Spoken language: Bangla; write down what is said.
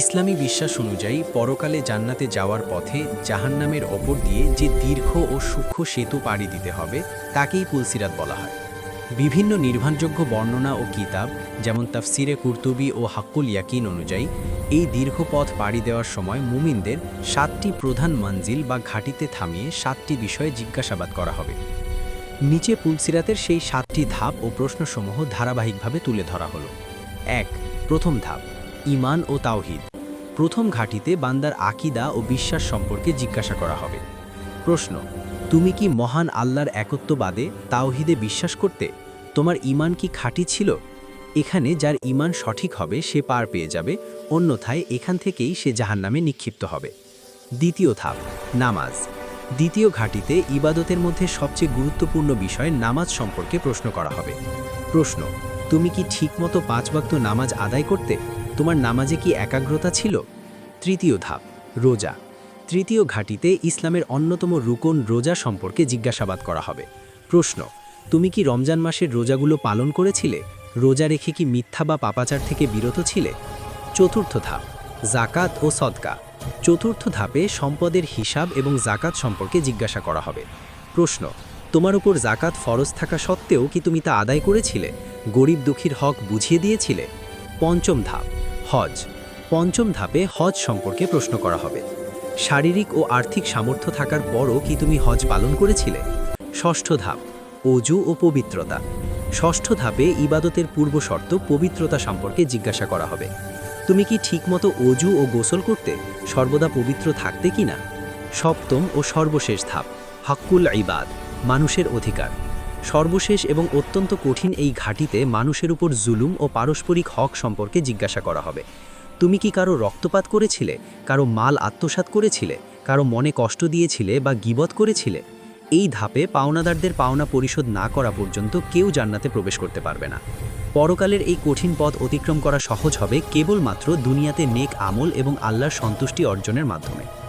ইসলামী বিশ্বাস অনুযায়ী, পরকালে জান্নাতে যাওয়ার পথে জাহান্নামের ওপর দিয়ে যে দীর্ঘ ও সূক্ষ্ম সেতু পাড়ি দিতে হবে, তাকেই পুলসিরাত বলা হয়। বিভিন্ন নির্ভরযোগ্য বর্ণনা ও কিতাব, যেমন তাফসিরে কুর্তুবি ও হাক্কুল ইয়াকিন অনুযায়ী, এই দীর্ঘ পথ পাড়ি দেওয়ার সময় মুমিনদের সাতটি প্রধান মঞ্জিল বা ঘাটিতে থামিয়ে সাতটি বিষয়ে জিজ্ঞাসাবাদ করা হবে। নিচে পুলসিরাতের সেই সাতটি ধাপ ও প্রশ্নসমূহ ধারাবাহিকভাবে তুলে ধরা হলো। এক, প্রথম ধাপ। ইমান ও তাওহিদ। প্রথম ঘাটিতে বান্দার আকিদা ও বিশ্বাস সম্পর্কে জিজ্ঞাসা করা হবে। প্রশ্ন, তুমি কি মহান আল্লাহর একত্ববাদে তাওহিদে বিশ্বাস করতে তোমার ইমান কি খাঁটি ছিল? এখানে যার ইমান সঠিক হবে সে পার পেয়ে যাবে, অন্যথায় এখান থেকেই সে জাহান্নামে নিক্ষিপ্ত হবে। দ্বিতীয় ধাপ, নামাজ। দ্বিতীয় ঘাটিতে ইবাদতের মধ্যে সবচেয়ে গুরুত্বপূর্ণ বিষয় নামাজ সম্পর্কে প্রশ্ন করা হবে। প্রশ্ন, তুমি কি ঠিকমতো পাঁচ ওয়াক্ত নামাজ আদায় করতে তোমার নামাজে কি একাগ্রতা ছিল? তৃতীয় ধাপ, রোজা। তৃতীয় ঘাটিতে ইসলামের অন্যতম রুকন রোজা সম্পর্কে জিজ্ঞাসাবাদ করা হবে। প্রশ্ন, তুমি কি রমজান মাসের রোজাগুলো পালন করেছিলে? রোজা রেখে কি মিথ্যা বা পাপাচার থেকে বিরত ছিলে? চতুর্থ ধাপ জাকাত ও সদকা। চতুর্থ ধাপে সম্পদের হিসাব এবং জাকাত সম্পর্কে জিজ্ঞাসা করা হবে। প্রশ্ন, তোমার উপর জাকাত ফরজ থাকা সত্ত্বেও কি তুমি তা আদায় করেছিলে? গরিব দুঃখীর হক বুঝিয়ে দিয়েছিলে? পঞ্চম ধাপ হজ। পঞ্চম ধাপে হজ সম্পর্কে প্রশ্ন করা হবে। শারীরিক ও আর্থিক সামর্থ্য থাকার পরও কি তুমি হজ পালন করেছিলে? ষষ্ঠ ধাপ, অজু ও পবিত্রতা। ষষ্ঠ ধাপে ইবাদতের পূর্ব শর্ত পবিত্রতা সম্পর্কে জিজ্ঞাসা করা হবে। তুমি কি ঠিকমতো অজু ও গোসল করতে, সর্বদা পবিত্র থাকতে কি না সপ্তম ও সর্বশেষ ধাপ, হাক্কুল ইবাদ, মানুষের অধিকার। সর্বশেষ এবং অত্যন্ত কঠিন এই ঘাটিতে মানুষের উপর জুলুম ও পারস্পরিক হক সম্পর্কে জিজ্ঞাসা করা হবে। তুমি কি কারও রক্তপাত করেছিলে? কারও মাল আত্মসাৎ করেছিলে? কারও মনে কষ্ট দিয়েছিলে বা গিবত করেছিলে? এই ধাপে পাওনাদারদের পাওনা পরিশোধ না করা পর্যন্ত কেউ জান্নাতে প্রবেশ করতে পারবে না। পরকালের এই কঠিন পথ অতিক্রম করা সহজ হবে কেবলমাত্র দুনিয়াতে নেক আমল এবং আল্লাহর সন্তুষ্টি অর্জনের মাধ্যমে।